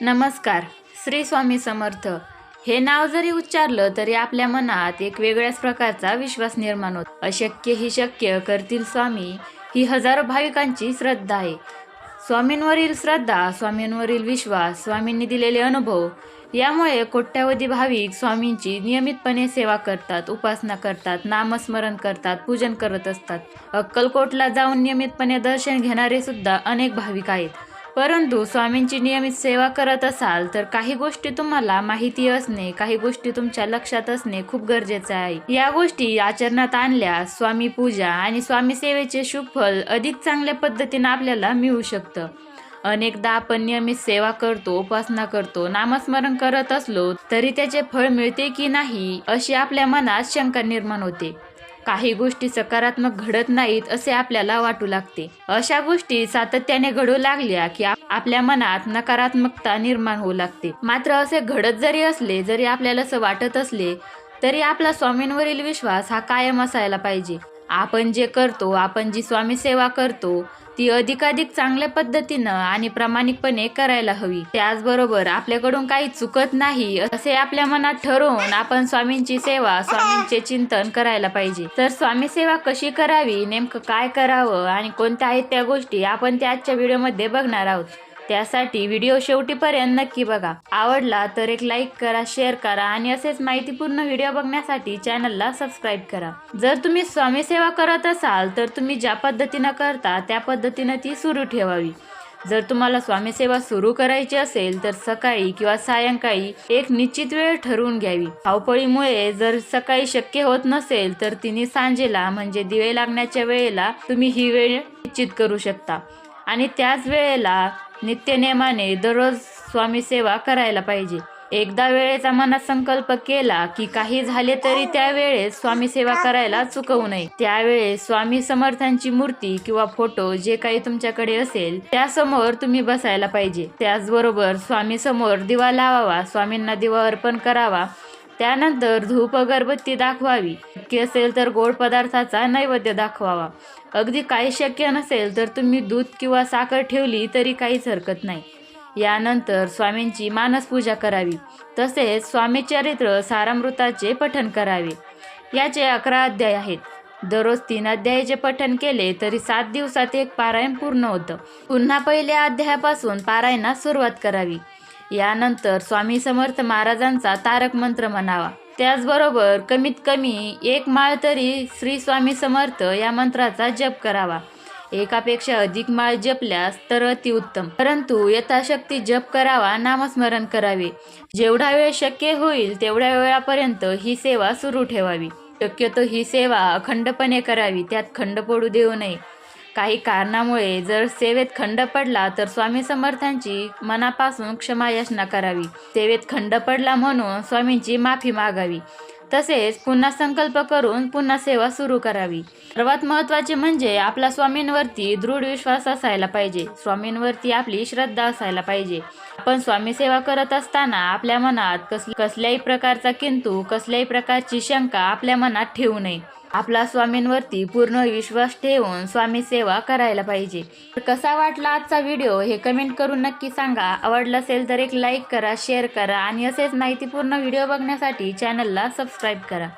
नमस्कार श्री स्वामी समर्थ. हे नाव जरी उच्चारलं तरी आपल्या मनात एक वेगळ्याच प्रकारचा विश्वास निर्माण होत. अशक्य ही शक्य करतील स्वामी ही हजारो भाविकांची श्रद्धा आहे. स्वामींवरील श्रद्धा स्वामींवरील विश्वास स्वामींनी दिलेले अनुभव यामुळे कोट्यावधी भाविक स्वामींची नियमितपणे सेवा करतात उपासना करतात नामस्मरण करतात पूजन करत असतात. अक्कलकोटला जाऊन नियमितपणे दर्शन घेणारे सुद्धा अनेक भाविक आहेत. परंतु स्वामींची नियमित सेवा करत असाल तर काही गोष्टी तुम्हाला माहिती असणे काही गोष्टी तुमच्या लक्षात असणे खूप गरजेचं आहे. या गोष्टी आचरणात आणल्यास स्वामी पूजा आणि स्वामी सेवेचे शुभफल अधिक चांगल्या पद्धतीने आपल्याला मिळू शकतं. अनेकदा आपण नियमित सेवा करतो उपासना करतो नामस्मरण करत असलो तरी त्याचे फळ मिळते की नाही अशी आपल्या मनात शंका निर्माण होते. काही गोष्टी सकारात्मक घडत नाहीत असे आपल्याला वाटू लागते. अशा गोष्टी सातत्याने घडू लागल्या की आपल्या मनात नकारात्मकता निर्माण होऊ लागते. मात्र असे घडत जरी असले जरी आपल्याला असं वाटत असले तरी आपला स्वामींवरील विश्वास हा कायम असायला पाहिजे. आपण जे करतो आपण जी स्वामी सेवा करतो ती अधिकाधिक चांगल्या पद्धतीनं आणि प्रामाणिकपणे करायला हवी. त्याचबरोबर आपल्याकडून काही चुकत नाही असे आपल्या मनात ठरवून आपण स्वामींची सेवा स्वामींचे चिंतन करायला पाहिजे. तर स्वामी सेवा कशी करावी नेमकं काय करावं आणि कोणत्या आहेत त्या गोष्टी आपण त्या आजच्या व्हिडिओमध्ये बघणार आहोत. त्यासाठी व्हिडिओ शेवटीपर्यंत नक्की बघा. आवडला तर एक लाईक करा शेअर करा आणि असेच माहितीपूर्ण व्हिडिओ बघण्यासाठी चॅनलला सबस्क्राईब करा. जर तुम्ही स्वामी सेवा करत असाल तर तुम्ही ज्या पद्धतीनं करता त्या पद्धतीनं ती सुरू ठेवावी. जर तुम्हाला स्वामी सेवा सुरू करायची असेल तर सकाळी किंवा सायंकाळी एक निश्चित वेळ ठरवून घ्यावी. धावपळीमुळे जर सकाळी शक्य होत नसेल तर तिने सांजेला म्हणजे दिवे लागण्याच्या वेळेला तुम्ही ही वेळ निश्चित करू शकता. आणि त्याच वेळेला नित्यनेमाने दररोज स्वामी सेवा करायला पाहिजे. एकदा वेळेचा मनात संकल्प केला की काही झाले तरी त्यावेळेस स्वामी सेवा करायला चुकवू नये. त्यावेळेस स्वामी समर्थांची मूर्ती किंवा फोटो जे काही तुमच्याकडे असेल त्यासमोर तुम्ही बसायला पाहिजे. त्याचबरोबर स्वामी समोर दिवा लावावा स्वामींना दिवा अर्पण करावा त्यानंतर धूप अगरबत्ती दाखवावी. शक्य असेल तर गोड पदार्थाचा नैवेद्य दाखवावा. अगदी काही शक्य नसेल तर तुम्ही दूध किंवा साखर ठेवली तरी काहीच हरकत नाही. यानंतर स्वामींची मानस पूजा करावी. तसेच स्वामी चरित्र सारामृताचे पठण करावे. याचे अकरा अध्याय आहेत. दररोज तीन अध्यायाचे पठण केले तरी सात दिवसात एक पारायण पूर्ण होतं. पुन्हा पहिल्या अध्यायापासून पारायणास सुरुवात करावी. यानंतर स्वामी समर्थ महाराजांचा तारक मंत्र म्हणावा. त्याचबरोबर कमीत कमी एक माळ तरी श्री स्वामी समर्थ या मंत्राचा जप करावा. एकापेक्षा अधिक माळ जपल्यास तर अतिउत्तम परंतु यथाशक्ती जप करावा नामस्मरण करावे. जेवढा वेळ शक्य होईल तेवढ्या वेळापर्यंत ही सेवा सुरू ठेवावी. शक्यतो ही सेवा अखंडपणे करावी त्यात खंड पडू देऊ नये. काही कारणामुळे जर सेवेत खंड पडला तर स्वामी समर्थांची मनापासून क्षमायाचना करावी. सेवेत खंड पडला म्हणून स्वामींची माफी मागावी. तसेच पुन्हा संकल्प करून पुन्हा सेवा सुरू करावी. सर्वात महत्त्वाचे म्हणजे आपला स्वामींवरती दृढ विश्वास असायला पाहिजे. स्वामींवरती आपली श्रद्धा असायला पाहिजे. आपण स्वामी सेवा करत असताना आपल्या मनात कस कसल्याही प्रकारचा किंतु कसल्याही प्रकारची शंका आपल्या मनात ठेवू नये. आपला स्वामींवरती पूर्ण विश्वास ठेवून स्वामी सेवा करायला पाहिजे. तर कसा वाटला आजचा व्हिडिओ हे कमेंट करून नक्की सांगा. आवडला असेल तर एक लाईक करा शेअर करा आणि असेच माहितीपूर्ण व्हिडिओ बघण्यासाठी चॅनलला सबस्क्राईब करा.